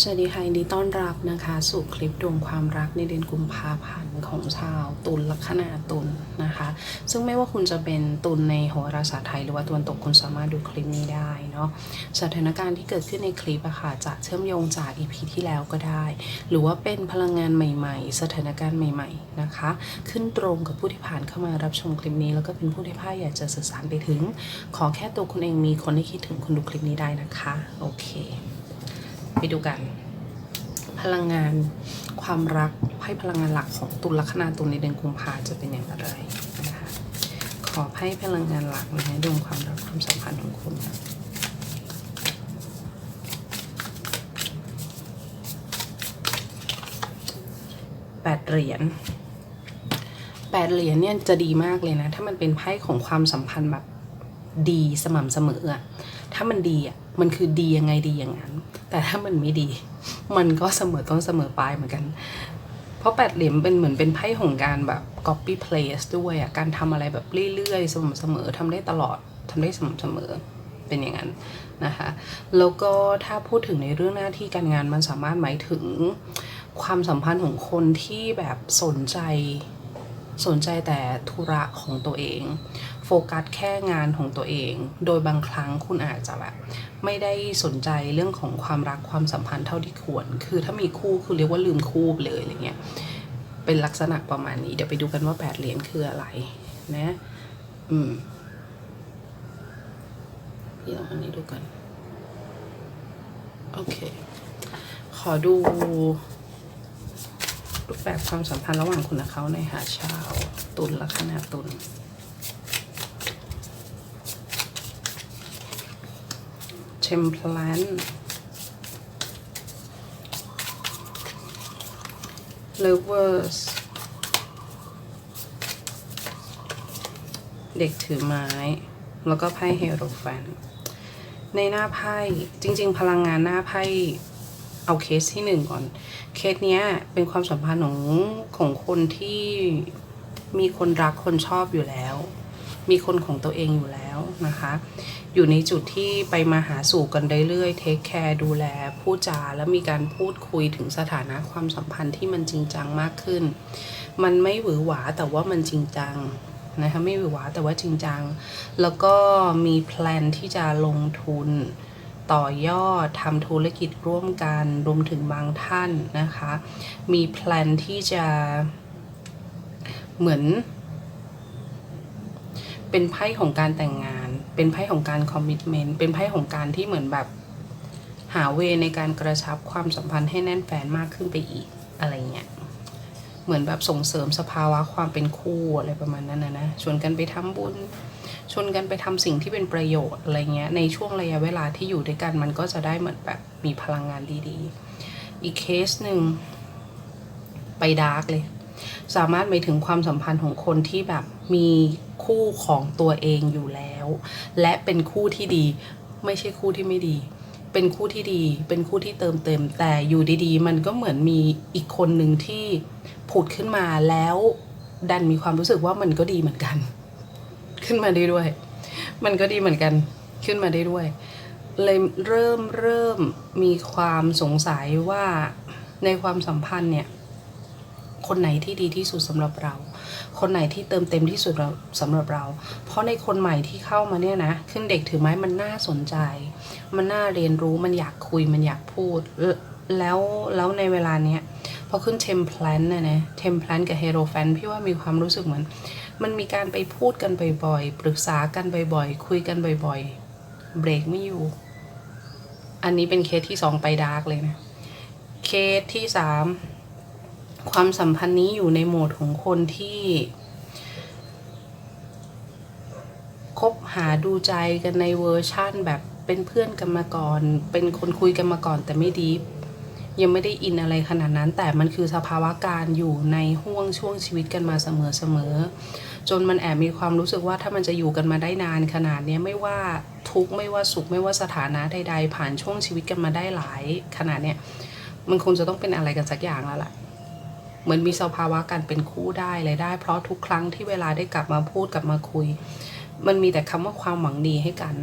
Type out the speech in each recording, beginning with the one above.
สวัสดีค่ะยินดีต้อนรับนะคะ สู่คลิปดวงความรักในเดือนกุมภาพันธ์ของชาวตุลลัคนาตุลนะคะ ซึ่งไม่ว่าคุณจะเป็นตุลในโหราศาสตร์ไทยหรือว่าตะวันตกคุณสามารถดูคลิปนี้ได้เนาะสถานการณ์ที่เกิดขึ้นในคลิปอะค่ะจะเชื่อมโยงจากอีพีที่แล้วก็ได้ หรือว่าเป็นพลังงานใหม่ๆ สถานการณ์ใหม่ๆนะคะ ขึ้นตรงกับผู้ที่ผ่านเข้ามารับชมคลิปนี้ แล้วก็เป็นผู้ที่พ่ายอยากจะสื่อสารไปถึง ขอแค่ตัวคุณเองมีคนที่คิดถึงคุณดูคลิปนี้ได้นะคะโอเค ไปดูกัน พลังงานความรักไพ่พลังงานหลักของตุลลัคนาตุลในเดือนกุมภาจะเป็นอย่างไรนะคะขอไพ่พลังงานหลักนะคะดวงความรักความสัมพันธ์ของคุณแปดเหรียญแปดเหรียญเนี่ยจะดีมากเลยนะ ถ้ามันเป็นไพ่ของความสัมพันธ์แบบดีสม่ำเสมออะถ้ามันดีอะ มันคือดียังไงดีอย่างนั้น แต่ถ้ามันไม่ดี มันก็เสมอต้นเสมอปลายเหมือนกัน เพราะแปดเหลี่ยมเป็นเหมือนเป็นไพ่ของการแบบ copy paste ด้วยอะการทำอะไรแบบเรื่อยๆสม่ำเสมอทำได้ตลอดทำได้สม่ำเสมอเป็นอย่างนั้นนะคะ แล้วก็ถ้าพูดถึงในเรื่องหน้าที่การงานมันสามารถหมายถึงความสัมพันธ์ของคนที่แบบสนใจสนใจแต่ธุระของตัวเอง โฟกัสแค่งานของตัวเอง โดยบางครั้งคุณอาจจะแบบไม่ได้สนใจเรื่องของความรักความสัมพันธ์เท่าที่ควร คือถ้ามีคู่คือเรียกว่าลืมคู่ไปเลยอะไรเงี้ย เป็นลักษณะประมาณนี้ เดี๋ยวไปดูกันว่าแปดเหรียญคืออะไรนะ อืมพี่ลองอันนี้ดูกันโอเค ขอดูรูปแบบความสัมพันธ์ระหว่างคุณและเขาในหาเช้าตุลลัคนาตุล เทมเพลนเลเวอร์สเด็กถือไม้ แล้วก็ไพ่เฮโรแฟนในหน้าไพ่จริง ๆ พลังงานหน้าไพ่เอาเคสที่หนึ่งก่อน เคสเนี้ยเป็นความสัมพันธ์ของของคนที่มีคนรักคนชอบอยู่แล้ว มีคนของตัวเองอยู่แล้วนะคะ อยู่ในจุดที่ไปมาหาสู่กันเรื่อยๆเทคแคร์ดูแลพูดจาแล้วมีการพูดคุยถึงสถานะความสัมพันธ์ที่มันจริงจังมากขึ้น มันไม่หวือหวาแต่ว่ามันจริงจังนะคะไม่หวือหวาแต่ว่าจริงจัง แล้วก็มีแพลนที่จะลงทุนต่อยอดทำธุรกิจร่วมกันรวมถึงบางท่านนะคะ มีแพลนที่จะเหมือน เป็นไพ่ของการแต่งงาน เป็นไพ่ของการคอมมิชเมนต์เป็นไพ่ของการที่เหมือนแบบ หาเวในการกระชับความสัมพันธ์ให้แน่นแฟนมากขึ้นไปอีกอะไรเงี้ยเหมือนแบบส่งเสริมสภาวะความเป็นคู่อะไรประมาณนั้นนะนะชวนกันไปทำบุญชวนกันไปทำสิ่งที่เป็นประโยชน์อะไรเงี้ยในช่วงระยะเวลาที่อยู่ด้วยกันมันก็จะได้เหมือนแบบมีพลังงานดีๆ อีกเคสหนึ่งไปดาร์กเลย สามารถไปถึงความสัมพันธ์ของคนที่แบบมีคู่ของตัวเองอยู่แล้ว และเป็นคู่ที่ดีไม่ใช่คู่ที่ไม่ดี เป็นคู่ที่ดี เป็นคู่ที่เติมเต็ม แต่อยู่ดีๆ มันก็เหมือนมีอีกคนหนึ่งที่ผุดขึ้นมาแล้วดันมีความรู้สึกว่ามันก็ดีเหมือนกัน ขึ้นมาได้ด้วย มันก็ดีเหมือนกันขึ้นมาได้ด้วยเลยเริ่มเริ่มมีความสงสัยว่าในความสัมพันธ์เนี่ย คนไหนที่ดีที่สุดสำหรับเรา คนไหนที่เติมเต็มที่สุดเราสำหรับเรา เพราะในคนใหม่ที่เข้ามาเนี่ยนะขึ้นเด็กถือไม้มันน่าสนใจ มันน่าเรียนรู้มันอยากคุยมันอยากพูด แล้วแล้วในเวลาเนี้ยพอขึ้นเทมเพลนเนี่ยนะเทมเพลนกับเฮโรแฟนพี่ว่ามีความรู้สึกเหมือน มันมีการไปพูดกันบ่อยๆปรึกษากันบ่อยๆคุยกันบ่อยๆเบรกไม่อยู่ อันนี้เป็นเคสที่สองไปดาร์กเลยนะเคสที่สาม ความสัมพันธ์นี้อยู่ในโหมดของคนที่คบหาดูใจกันในเวอร์ชั่นแบบเป็นเพื่อนกันมาก่อน เป็นคนคุยกันมาก่อนแต่ไม่ดีฟยังไม่ได้อินอะไรขนาดนั้น แต่มันคือสภาวะการอยู่ในห่วงช่วงชีวิตกันมาเสมอๆจนมันแอบมีความรู้สึกว่าถ้ามันจะอยู่กันมาได้นานขนาดนี้ไม่ว่าทุกไม่ว่าสุขไม่ว่าสถานะใด ๆ ผ่านช่วงชีวิตกันมาได้หลายขนาดเนี้ยมันคงจะต้องเป็นอะไรกันสักอย่างแล้วล่ะ เหมือนมีสภาวะการเป็นคู่ได้เลยได้ เพราะทุกครั้งที่เวลาได้กลับมาพูดกลับมาคุย มันมีแต่คำว่าความหวังดีให้กัน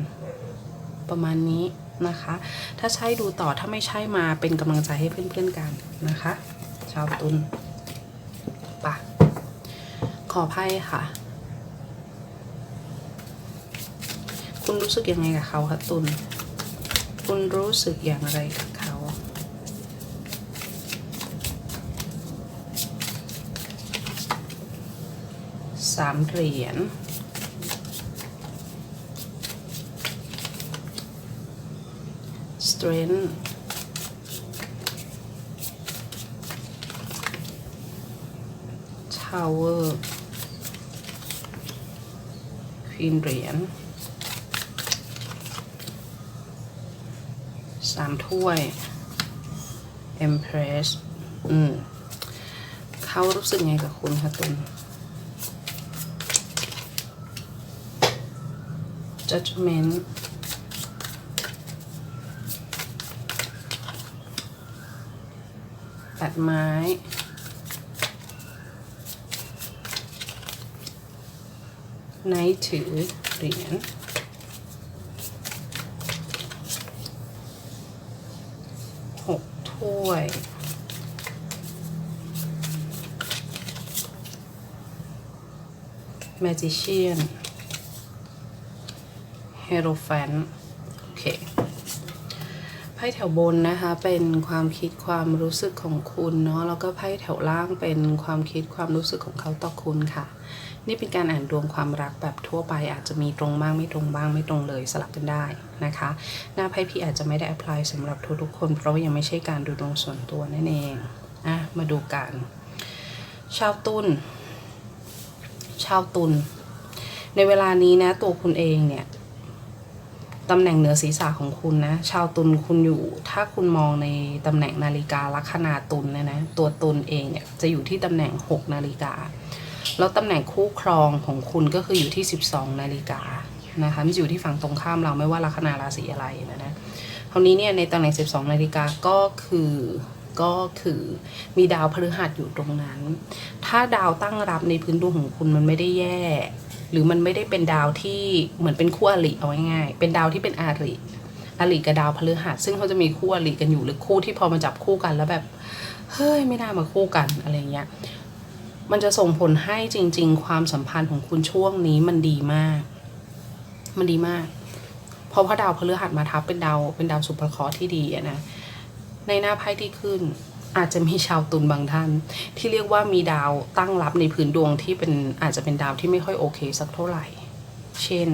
ประมาณนี้นะคะ ถ้าใช่ดูต่อถ้าไม่ใช่มาเป็นกำลังใจให้เพื่อนๆกันนะคะ ชาวตุลปะขอไพ่ค่ะ คุณรู้สึกยังไงกับเขาคะตุลคุณรู้สึกอย่างไรกับเขา สามเหรียญ strength ทาวเวอร์ควีนเหรียญสามถ้วย Empress อืมเขารู้สึกไงกับคุณคะตุน judgment ตัดไม้ ไนถือเหรียญหกถ้วยแมจิเชียน Magician Hierophant โอเคไพ่แถวบนนะคะเป็นความคิดความรู้สึกของคุณเนาะแล้วก็ไพ่แถวล่างเป็นความคิดความรู้สึกของเขาต่อคุณค่ะ นี่เป็นการอ่านดวงความรักแบบทั่วไปอาจจะมีตรงบ้างไม่ตรงบ้างไม่ตรงเลยสลับกันได้นะคะ หน้าไพ่พี่อาจจะไม่ได้ apply สำหรับทุกๆคน เพราะยังไม่ใช่การดูดวงส่วนตัวนั่นเองอะมาดูกันชาวตุลชาวตุลในเวลานี้นะตัวคุณเองเนี่ย ตำแหน่งเหนือศีรษะของคุณนะ ชาวตุลคุณอยู่ ถ้าคุณมองในตำแหน่งนาฬิกาลัคนาตุลเนี่ยนะ ตัวตุลเองเนี่ยจะอยู่ที่ตำแหน่ง 6 นาฬิกา แล้วตำแหน่งคู่ครองของคุณก็คืออยู่ที่ 12 นาฬิกานะคะมันอยู่ที่ฝั่งตรงข้ามเราไม่ว่าลัคนาราศีอะไรนะนะคราวนี้เนี่ยในตำแหน่ง 12 นาฬิกาก็คือก็คือมีดาวพฤหัสอยู่ตรงนั้น ถ้าดาวตั้งรับในพื้นดวงของคุณมันไม่ได้แย่ หรือมันไม่ได้เป็นดาวที่เหมือนเป็นคู่อริเอาง่ายๆเป็นดาวที่เป็นอาริอาริกับดาวพฤหัสซึ่งเขาจะมีคู่อริกันอยู่หรือคู่ที่พอมาจับคู่กันแล้วแบบเฮ้ยไม่น่ามาคู่กันอะไรเงี้ยมันจะส่งผลให้จริง ๆ ความสัมพันธ์ของคุณช่วงนี้มันดีมาก มันดีมาก เพราะว่าดาวพฤหัสมาทับเป็นดาวเป็นดาวสุภเคราะห์ที่ดีอะนะในหน้าไพ่ที่ขึ้น อาจจะมีชาวตุลบางท่าน ที่เรียกว่ามีดาวตั้งรับในพื้นดวงที่เป็นอาจจะเป็นดาวที่ไม่ค่อยโอเคสักเท่าไหร่ เช่น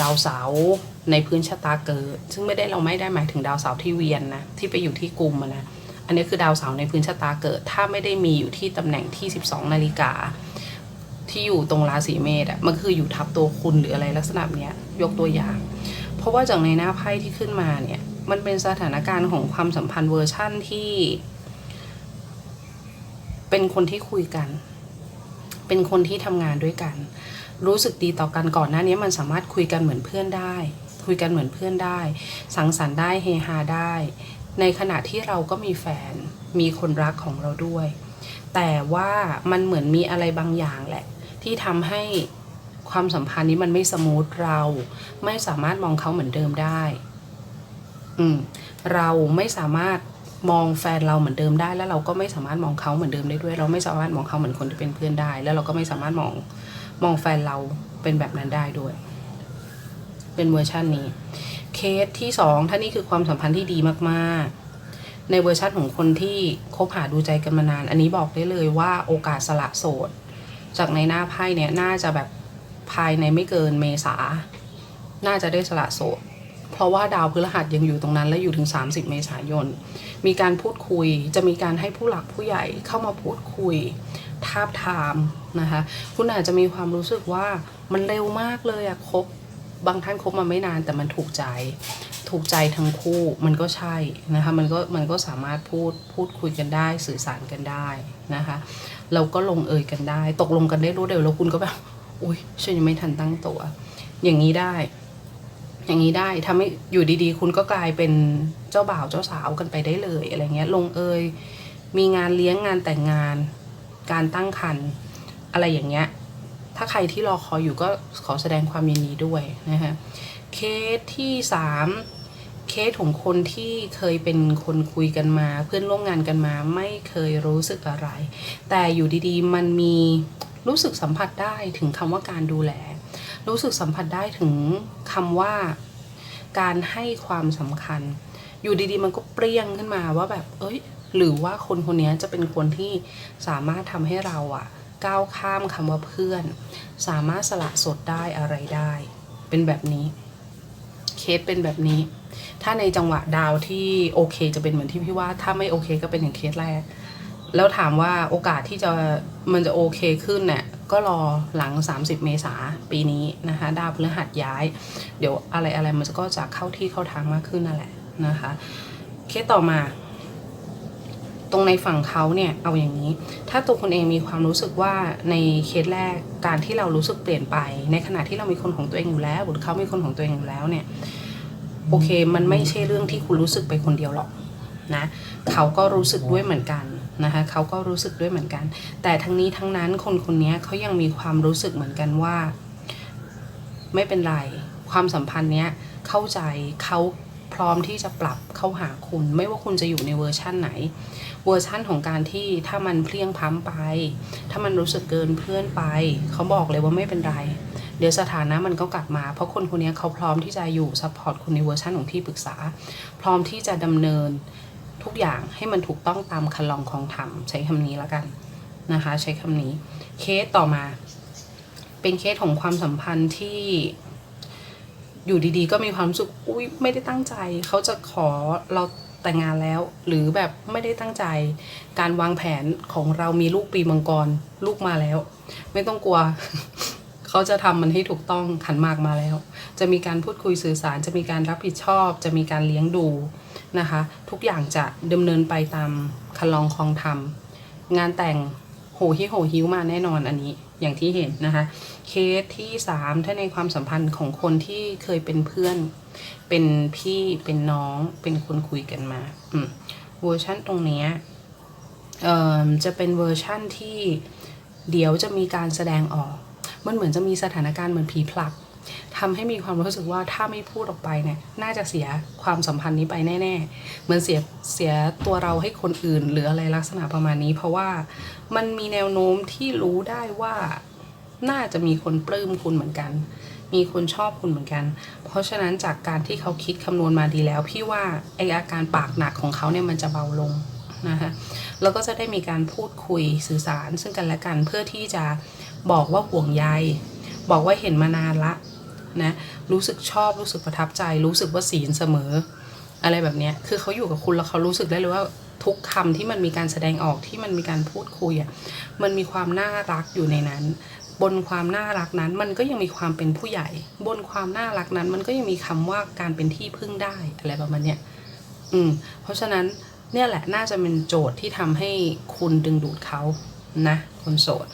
ดาวเสาร์ในพื้นชะตาเกิด ซึ่งไม่ได้เราไม่ได้หมายถึงดาวเสาร์ที่เวียนนะที่ไปอยู่ที่กลุ่มนะอันนี้คือดาวเสาร์ในพื้นชะตาเกิด ถ้าไม่ได้มีอยู่ที่ตำแหน่งที่ 12 นาฬิกา ที่อยู่ตรงราศีเมษอะมันคืออยู่ทับตัวคุณหรืออะไรลักษณะเนี้ยยกตัวอย่าง เพราะว่าจากในหน้าไพ่ที่ขึ้นมาเนี่ยมันเป็นสถานการณ์ของความสัมพันธ์เวอร์ชั่นที่ เป็นคนที่คุยกัน เป็นคนที่ทำงานด้วยกัน รู้สึกดีต่อกันก่อนหน้านี้มันสามารถคุยกันเหมือนเพื่อนได้ คุยกันเหมือนเพื่อนได้ สังสรรค์ได้เฮฮาได้ ในขณะที่เราก็มีแฟนมีคนรักของเราด้วย แต่ว่ามันเหมือนมีอะไรบางอย่างแหละ ที่ทำให้ความสัมพันธ์นี้มันไม่สมูทเราไม่สามารถมองเขาเหมือนเดิมได้ อืม เราไม่สามารถ มองแฟนเราเหมือนเดิมได้ แล้วเราก็ไม่สามารถมองเขาเหมือนเดิมได้ด้วย เราไม่สามารถมองเขาเหมือนคนที่เป็นเพื่อนได้ แล้วเราก็ไม่สามารถมองมองแฟนเราเป็นแบบนั้นได้ด้วย เป็นเวอร์ชันนี้ เคสที่สองถ้านี่คือความสัมพันธ์ที่ดีมากๆ ในเวอร์ชันของคนที่คบหาดูใจกันมานาน อันนี้บอกได้เลยว่าโอกาสสละโสด จากในหน้าไพ่เนี่ยน่าจะแบบภายในไม่เกินเมษา น่าจะได้สละโสด เพราะว่าดาวพฤหัสยังอยู่ตรงนั้นและอยู่ถึง 30 เมษายน มีการพูดคุยจะมีการให้ผู้หลักผู้ใหญ่เข้ามาพูดคุยทาบทามนะคะคุณอาจจะมีความรู้สึกว่ามันเร็วมากเลยอะคบบางท่านคบมาไม่นานแต่มันถูกใจ ถูกใจทั้งคู่มันก็ใช่นะคะมันก็มันก็สามารถพูดพูดคุยกันได้สื่อสารกันได้นะคะเราก็ลงเอยกันได้ ตกลงกันได้รวดเร็วแล้วคุณก็แบบอุ้ยฉันยังไม่ทันตั้งตัว อย่างนี้ได้ อย่างนี้ได้ทำให้อยู่ดีๆ คุณก็กลายเป็นเจ้าบ่าวเจ้าสาวกันไปได้เลยอะไรเงี้ยลงเอยมีงานเลี้ยงงานแต่งงาน การตั้งครรภ์อะไรอย่างเงี้ยถ้าใครที่รอคอยอยู่ก็ขอแสดงความยินดีด้วยนะคะเคสที่สามเคสของคนที่เคยเป็นคนคุยกันมา เพื่อนร่วมงานกันมาไม่เคยรู้สึกอะไร แต่อยู่ดีๆ มันมีรู้สึกสัมผัสได้ถึงคำว่าการดูแล รู้สึกสัมผัสได้ถึงคำว่าการให้ความสำคัญ อยู่ดีๆ มันก็เปรี้ยงขึ้นมาว่าแบบ เอ้ย หรือว่าคนคนนี้จะเป็นคนที่สามารถทำให้เราอะก้าวข้ามคำว่าเพื่อน สามารถสละสดได้อะไรได้ เป็นแบบนี้ เคสเป็นแบบนี้ ถ้าในจังหวะดาวที่โอเค จะเป็นเหมือนที่พี่ว่า ถ้าไม่โอเค ก็เป็นอย่างเคสแรก แล้วถามว่าโอกาสที่จะมันจะโอเคขึ้นเนี่ย ก็รอหลัง 30 เมษาปีนี้นะคะดาวพฤหัสย้าย เดี๋ยวอะไรอะไรมันก็จะเข้าที่เข้าทางมากขึ้นนั่นแหละนะคะเคสต่อมาตรงในฝั่งเขาเนี่ยเอาอย่างนี้ ถ้าตัวคุณเองมีความรู้สึกว่าในเคสแรกการที่เรารู้สึกเปลี่ยนไป ในขณะที่เรามีคนของตัวเองอยู่แล้ว หรือเขามีคนของตัวเองอยู่แล้วเนี่ยโอเคมันไม่ใช่เรื่องที่คุณรู้สึกไปคนเดียวหรอกนะเขาก็รู้สึกด้วยเหมือนกัน นะคะเขาก็รู้สึกด้วยเหมือนกัน แต่ทั้งนี้ทั้งนั้นคนคนนี้เขายังมีความรู้สึกเหมือนกันว่า ไม่เป็นไรความสัมพันธ์เนี้ยเข้าใจเขาพร้อมที่จะปรับเข้าหาคุณ ไม่ว่าคุณจะอยู่ในเวอร์ชั่นไหน เวอร์ชั่นของการที่ถ้ามันเพลียงพล้ำไป ถ้ามันรู้สึกเกินเพื่อนไป เขาบอกเลยว่าไม่เป็นไร เดี๋ยวสถานะมันก็กลับมา เพราะคนคนนี้เขาพร้อมที่จะอยู่ซัพพอร์ตคุณในเวอร์ชันของที่ปรึกษา พร้อมที่จะดำเนิน ทุกอย่างให้มันถูกต้องตามคันลองของธรรมใช้คำนี้แล้วกันนะคะ ใช้คำนี้เคสต่อมา เป็นเคสของความสัมพันธ์ที่อยู่ดีๆ ก็มีความสึกอุ้ยไม่ได้ตั้งใจ เขาจะขอเราแต่งงานแล้ว หรือแบบไม่ได้ตั้งใจ การวางแผนของเรามีลูกปีมังกร ลูกมาแล้ว ไม่ต้องกลัว เขาจะทำมันให้ถูกต้องขันมากมาแล้ว จะมีการพูดคุยสื่อสาร จะมีการรับผิดชอบ จะมีการเลี้ยงดูนะคะ ทุกอย่างจะดำเนินไปตามคันลองคลองธรรม งานแต่งโหฮิโหฮิวมาแน่นอนอันนี้อย่างที่เห็นนะคะ เคสที่สามถ้าในความสัมพันธ์ของคนที่เคยเป็นเพื่อน เป็นพี่เป็นน้องเป็นคนคุยกันมาอมเวอร์ชันตรงนี้จะเป็นเวอร์ชั่นที่เดี๋ยวจะมีการแสดงออก มันเหมือนจะมีสถานการณ์เหมือนผีผลักทำให้มีความรู้สึกว่าถ้าไม่พูดออกไปเนี่ยน่าจะเสียความสัมพันธ์นี้ไปแน่ๆเหมือนเสียเสียตัวเราให้คนอื่น หรืออะไรลักษณะประมาณนี้ เพราะว่ามันมีแนวโน้มที่รู้ได้ว่าน่าจะมีคนปลื้มคุณเหมือนกัน มีคนชอบคุณเหมือนกัน เพราะฉะนั้นจากการที่เขาคิดคำนวณมาดีแล้ว พี่ว่าไออาการปากหนักของเขาเนี่ยมันจะเบาลง นะคะแล้วก็จะได้มีการพูดคุยสื่อสาร ซึ่งกันและกันเพื่อที่จะบอกว่าห่วงใย บอกว่าเห็นมานานละนะรู้สึกชอบรู้สึกประทับใจ รู้สึกว่าศีลเสมอ อะไรแบบนี้คือเขาอยู่กับคุณแล้วเขารู้สึกได้เลยว่าทุกคำที่มันมีการแสดงออกที่มันมีการพูดคุยอะมันมีความน่ารักอยู่ในนั้น บนความน่ารักนั้นมันก็ยังมีความเป็นผู้ใหญ่ บนความน่ารักนั้น มันก็ยังมีคำว่าการเป็นที่พึ่งได้อะไรประมาณเนี้ยอืมเพราะฉะนั้น เนี่ยแหละน่าจะเป็นโจทย์ที่ทำให้คุณดึงดูดเขานะคนโสด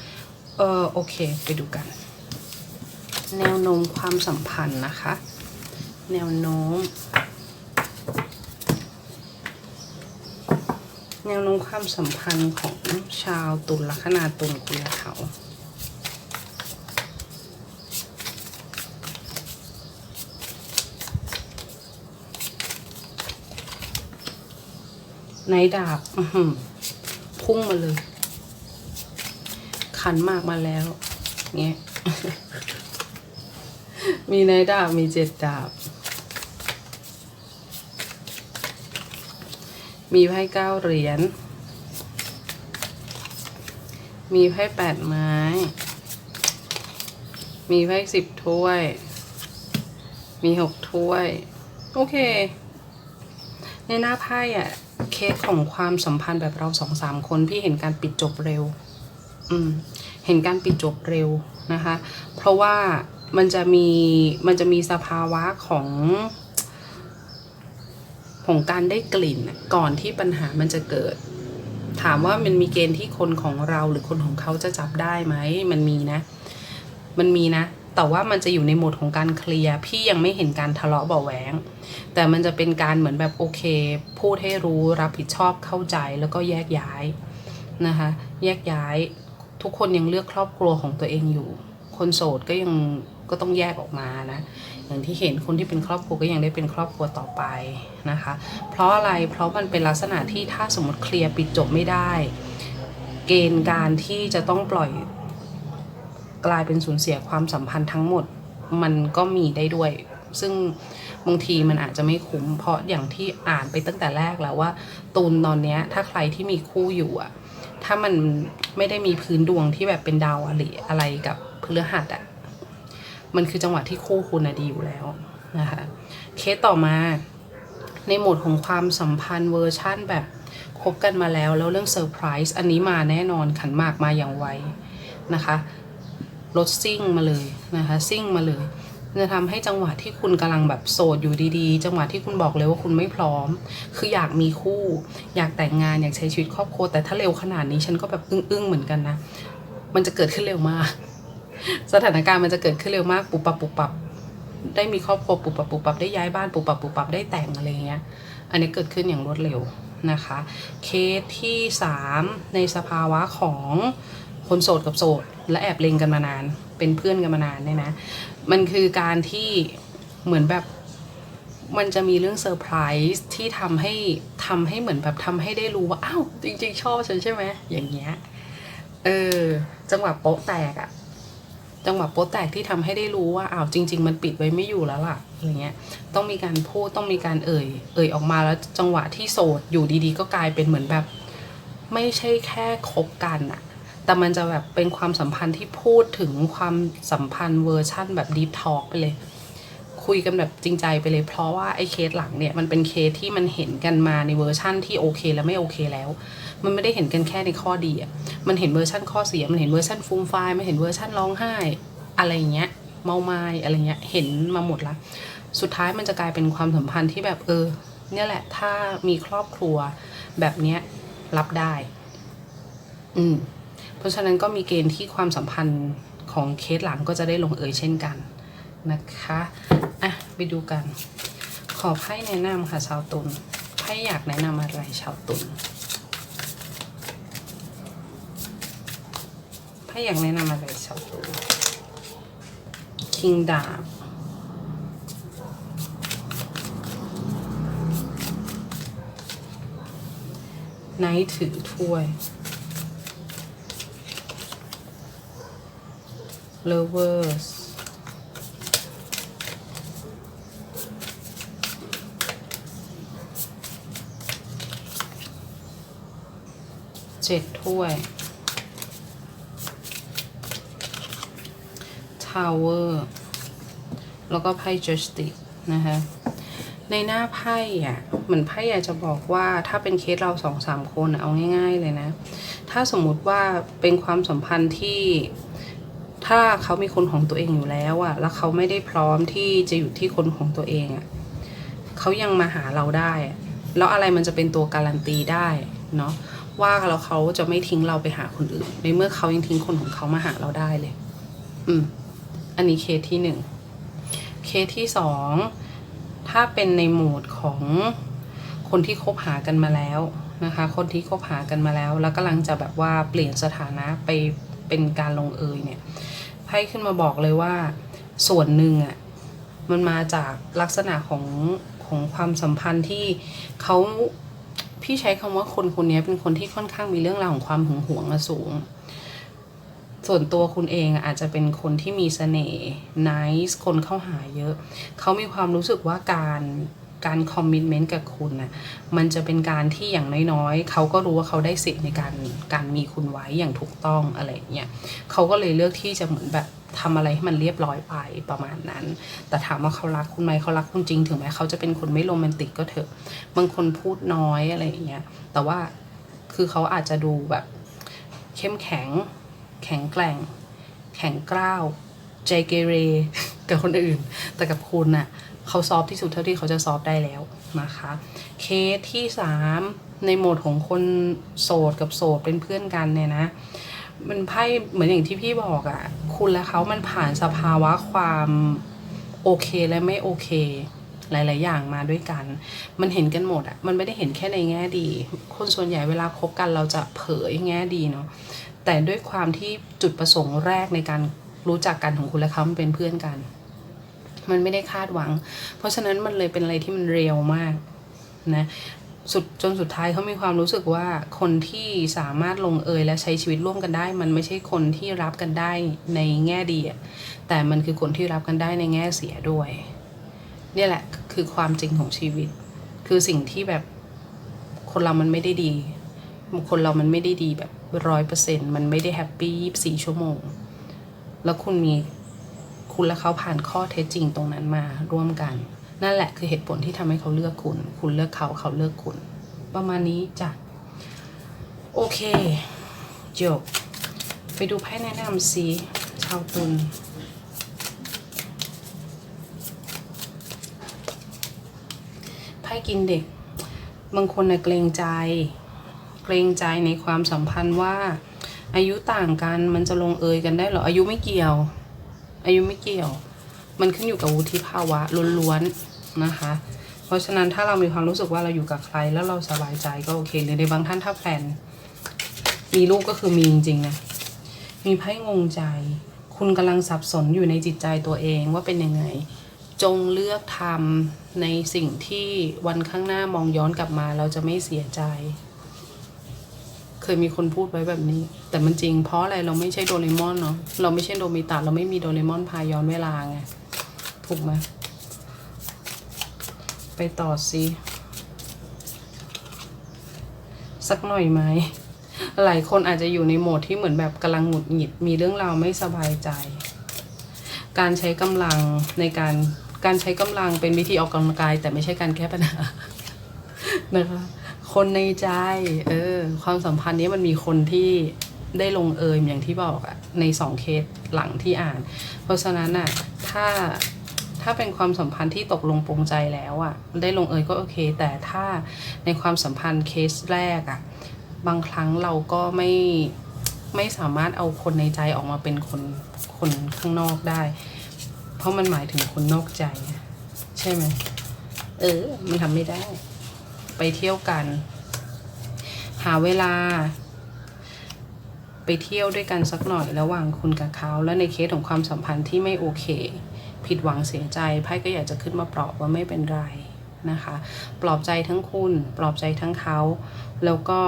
เออโอเคไปดูกัน แนวโน้มความสัมพันธ์นะคะ แนวโน้ม แนวโน้มความสัมพันธ์ของชาวตุลลัคนาตุลคุณแลเขา ในดาบพุ่งมาเลย ขันมากมาแล้วเงี้ยมีในดาบมีเจ็ดดาบ มีไพ่เก้าเหรียญ มีไพ่แปดไม้ มีไพ่สิบถ้วย มีหกถ้วย โอเค ในหน้าไพ่อะ เคสของความสัมพันธ์แบบเราสองสามคนพี่เห็นการปิดจบเร็ว อืม เห็นการปิดจบเร็วนะคะ เพราะว่ามันจะมีมันจะมีสภาวะของของการได้กลิ่นก่อนที่ปัญหามันจะเกิด ถามว่ามันมีเกณฑ์ที่คนของเราหรือคนของเขาจะจับได้ไหมมันมีนะ มันมีนะ แต่ว่ามันจะอยู่ในโหมดของการเคลียร์พี่ยังไม่เห็นการทะเลาะเบาแหวงแต่มันจะเป็นการเหมือนแบบโอเค พูดให้รู้รับผิดชอบเข้าใจแล้วก็แยกย้ายนะคะ แยกย้ายทุกคนยังเลือกครอบครัวของตัวเองอยู่ คนโสดก็ยังก็ต้องแยกออกมานะ อย่างที่เห็นคนที่เป็นครอบครัวก็ยังได้เป็นครอบครัวต่อไปนะคะ เพราะอะไรเพราะมันเป็นลักษณะที่ถ้าสมมติเคลียร์ปิดจบไม่ได้ เกณฑ์การที่จะต้องปล่อย กลายเป็นสูญเสียความสัมพันธ์ทั้งหมดมันก็มีได้ด้วย ซึ่งบางทีมันอาจจะไม่คุ้มเพราะอย่างที่อ่านไปตั้งแต่แรกแล้วว่าตูนตอนเนี้ยถ้าใครที่มีคู่อยู่อะถ้ามันไม่ได้มีพื้นดวงที่แบบเป็นดาวอริอะไรกับพฤหัสอะมันคือจังหวะที่คู่คุณอะดีอยู่แล้วนะคะเคสต่อมาในโหมดของความสัมพันธ์เวอร์ชั่นแบบคบกันมาแล้วแล้วเรื่องเซอร์ไพรส์อันนี้มาแน่นอนขันมากมาอย่างไวนะคะ รถซิ่งมาเลยนะคะซิ่งมาเลยจะทำให้จังหวะที่คุณกำลังแบบโสดอยู่ดีๆ จังหวะที่คุณบอกเลยว่าคุณไม่พร้อม คืออยากมีคู่ อยากแต่งงานอยากใช้ชีวิตครอบครัวแต่ถ้าเร็วขนาดนี้ฉันก็แบบอึ้งๆเหมือนกันนะ มันจะเกิดขึ้นเร็วมาก สถานการณ์มันจะเกิดขึ้นเร็วมากปุบปับปุบปับ ได้มีครอบครัวปุบปับปุบปับได้ย้ายบ้านปุบปับปุบปับได้แต่งอะไรเงี้ย อันนี้เกิดขึ้นอย่างรวดเร็วนะคะ เคสที่สามในสภาวะของคนโสดกับโสด และแอบเลงกันมานาน เป็นเพื่อนกันมานานเนี่ยนะ มันคือการที่เหมือนแบบมันจะมีเรื่องเซอร์ไพรส์ที่ทำให้ทำให้เหมือนแบบทำให้ได้รู้ว่าอ้าวจริง ๆ ชอบฉันใช่ไหมอย่างเงี้ยเออจังหวะโป๊ะแตกอะจังหวะโป๊ะแตกที่ทำให้ได้รู้ว่าอ้าวจริง ๆ มันปิดไว้ไม่อยู่แล้วล่ะอะไรเงี้ย ต้องมีการพูดต้องมีการเอ่ย เอ่ยออกมาแล้วจังหวะที่โสดอยู่ดีๆ ก็กลายเป็นเหมือนแบบ ไม่ใช่แค่คบกันอะ แต่มันจะแบบเป็นความสัมพันธ์ที่พูดถึงความสัมพันธ์เวอร์ชั่นแบบดีฟทอ l k ไปเลย คุยกันแบบจริงใจไปเลย เพราะว่าไอ้เคสหลังเนี่ยมันเป็นเคสที่มันเห็นกันมาในเวอร์ชั่นที่โอเคและไม่โอเคแล้ว มันไม่ได้เห็นกันแค่ในข้อดีอะมันเห็นเวอร์ชั่นข้อเสียมันเห็นเวอร์ชั่นฟูมไฟมันเห็นเวอร์ชั่นร้องไห้ อะไรเงี้ยเมาไม้อะไรเงี้ยเห็นมาหมดละสุดท้ายมันจะกลายเป็นความสัมพันธ์ที่แบบเออเนี่ยแหละ ถ้ามีครอบครัวแบบเนี้ยรับได้ อืม เพราะฉะนั้นก็มีเกณฑ์ที่ความสัมพันธ์ของเคสหลังก็จะได้ลงเอยเช่นกันนะคะอะไปดูกัน ขอไพ่แนะนำค่ะชาวตุลไพ่อยากแนะนำอะไรชาวตุลไพ่อยากแนะนำอะไรชาวตุลคิงดาบไนท์ถือถ้วย lovers เจ็ดถ้วย tower แล้วก็ไพ่ justice นะคะในหน้าไพ่อะเหมือนไพ่อยากจะบอกว่าถ้าเป็นเคสเราสองสามคนเอาง่าย ๆ เลยนะ ถ้าสมมุติว่าเป็นความสัมพันธ์ที่ ถ้าเขามีคนของตัวเองอยู่แล้วอะแล้วเขาไม่ได้พร้อมที่จะอยู่ที่คนของตัวเองอะเขายังมาหาเราได้ แล้วอะไรมันจะเป็นตัวการันตีได้เนาะว่าแล้วเขาจะไม่ทิ้งเราไปหาคนอื่น ในเมื่อเขายังทิ้งคนของเขามาหาเราได้เลย อืม อันนี้เคสที่หนึ่งเคสที่สองถ้าเป็นในโหมดของคนที่คบหากันมาแล้วนะคะ คนที่คบหากันมาแล้ว แล้วกำลังจะแบบว่าเปลี่ยนสถานะไปเป็นการลงเอยเนี่ย ไพ่ขึ้นมาบอกเลยว่า ส่วนหนึ่งอะ่ะมันมาจากลักษณะของของความสัมพันธ์ที่เขาพี่ใช้คำว่าคนคนนี้เป็นคนที่ค่อนข้างมีเรื่องราวของความหึงหวงสูง ส่วนตัวคุณเองอาจจะเป็นคนที่มีเสน่ห์ nice คนเข้าหาเยอะ เขามีความรู้สึกว่าการ การคอมมิ t เมนต์กับคุณน่ะมันจะเป็นการที่อย่างน้อยๆเขาก็รู้ว่าเขาได้สิทธิ์ในการการมีคุณไว้อย่างถูกต้องอะไรเงี้ยเขาก็เลยเลือกที่จะเหมือนแบบทำอะไรให้มันเรียบร้อยไปประมาณนั้น แต่ถามว่าเขารักคุณไหมเขารักคุณจริงถึงแม้เขาจะเป็นคนไม่โรแมนติกก็เถอะ บางคนพูดน้อยอะไรอย่างเงี้ย แต่ว่าคือเขาอาจจะดูแบบ เข้มแข็ง แข็งแกร่ง แข็งกร้าว ใจเกเร กับคนอื่น แต่กับคุณน่ะ เขาซอฟที่สุดเท่าที่เขาจะซอฟได้แล้วนะคะ เคสที่สามในโหมดของคนโสดกับโสดเป็นเพื่อนกันเนี่ยนะ มันไพ่เหมือนอย่างที่พี่บอกอะ่ะ คุณและเขามันผ่านสภาวะความโอเคและไม่โอเคหลาย ๆ อย่างมาด้วยกัน มันเห็นกันหมดอะ่ะมันไม่ได้เห็นแค่ในแง่ดี คนส่วนใหญ่เวลาคบกันเราจะเผยแง่ดีเนาะ แต่ด้วยความที่จุดประสงค์แรกในการรู้จักกันของคุณและเขามันเป็นเพื่อนกัน มันไม่ได้คาดหวัง เพราะฉะนั้นมันเลยเป็นอะไรที่มันเรียวมากนะสุดจนสุดท้ายเขามีความรู้สึกว่าคนที่สามารถลงเอยและใช้ชีวิตร่วมกันได้ มันไม่ใช่คนที่รับกันได้ในแง่ดีอะแต่มันคือคนที่รับกันได้ในแง่เสียด้วยนี่แหละคือความจริงของชีวิต คือสิ่งที่แบบคนเรามันไม่ได้ดี คนเรามันไม่ได้ดีแบบร้อยเปอร์เซ็นต์มันไม่ได้แฮปปี้ยี่สี่ชั่วโมง แล้วคุณมี คุณและเขาผ่านข้อเท็จจริงตรงนั้นมาร่วมกัน นั่นแหละคือเหตุผลที่ทำให้เขาเลือกคุณ คุณเลือกเขาเขาเลือกคุณ ประมาณนี้จ้ะโอเคจบไปดูไพ่แนะนำสิชาวตุลไพ่กินเด็ก บางคนนะเกรงใจ เกรงใจในความสัมพันธ์ว่า อายุต่างกันมันจะลงเอยกันได้หรออายุไม่เกี่ยว อายุไม่เกี่ยว มันขึ้นอยู่กับวุฒิภาวะล้วนๆนะคะ เพราะฉะนั้นถ้าเรามีความรู้สึกว่าเราอยู่กับใคร แล้วเราสบายใจก็โอเคหรือในบางท่านถ้าแพลนมีลูกก็คือมีจริงๆนะมีไพ่งงใจ คุณกำลังสับสนอยู่ในจิตใจตัวเองว่าเป็นยังไง จงเลือกทำในสิ่งที่วันข้างหน้ามองย้อนกลับมาเราจะไม่เสียใจ เคยมีคนพูดไว้แบบนี้ แต่มันจริงเพราะอะไรเราไม่ใช่โดเรมอนเนาะเราไม่ใช่โดมิตะเราไม่มีโดเรมอนพาย้อนเวลาไงถูกไหมไปต่อสิสักหน่อยไหมหลายคนอาจจะอยู่ในโหมดที่เหมือนแบบกำลังหงุดหงิดมีเรื่องราวไม่สบายใจ การใช้กำลังในการการใช้กำลังเป็นวิธีออกกำลังกาย แต่ไม่ใช่การแก้ปัญหานะคะ คนในใจ เออ ความสัมพันธ์นี้มันมีคนที่ได้ลงเอยอย่างที่บอกอะในสองเคสหลังที่อ่าน เพราะฉะนั้นอะถ้าถ้าเป็นความสัมพันธ์ที่ตกลงปรงใจแล้วอะได้ลงเอยก็โอเค แต่ถ้าในความสัมพันธ์เคสแรกอะบางครั้งเราก็ไม่ไม่สามารถเอาคนในใจออกมาเป็นคนคนข้างนอกได้ เพราะมันหมายถึงคนนอกใจ ใช่ไหมเออ มันทำไม่ได้ ไปเที่ยวกัน หาเวลา ไปเที่ยวด้วยกันสักหน่อยระหว่างคุณกับเขา แล้วในเคสของความสัมพันธ์ที่ไม่โอเค ผิดหวังเสียใจไพ่ก็อยากจะขึ้นมาปลอบว่าไม่เป็นไรนะคะ ปลอบใจทั้งคุณปลอบใจทั้งเขา แล้วก็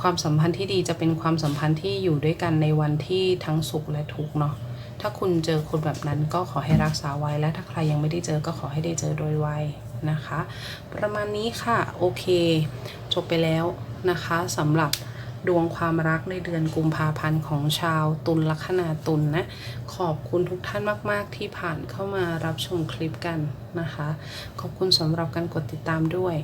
ความสัมพันธ์ที่ดีจะเป็นความสัมพันธ์ที่อยู่ด้วยกันในวันที่ทั้งสุขและทุกข์เนาะ ถ้าคุณเจอคนแบบนั้นก็ขอให้รักษาไว้ และถ้าใครยังไม่ได้เจอก็ขอให้ได้เจอโดยไว นะคะ ประมาณนี้ค่ะ โอเค จบไปแล้วนะคะสำหรับดวงความรักในเดือนกุมภาพันธ์ของชาวตุลลัคนาตุลนนะ ขอบคุณทุกท่านมาก ๆ ที่ผ่านเข้ามารับชมคลิปกันนะคะ ขอบคุณสำหรับการกดติดตามด้วย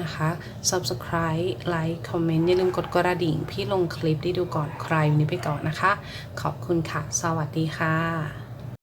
นะคะ subscribe like comment อย่าลืมกดกระดิ่ง พี่ลงคลิปได้ดูก่อนใครวันนี้ไปก่อนนะคะ ขอบคุณค่ะ สวัสดีค่ะ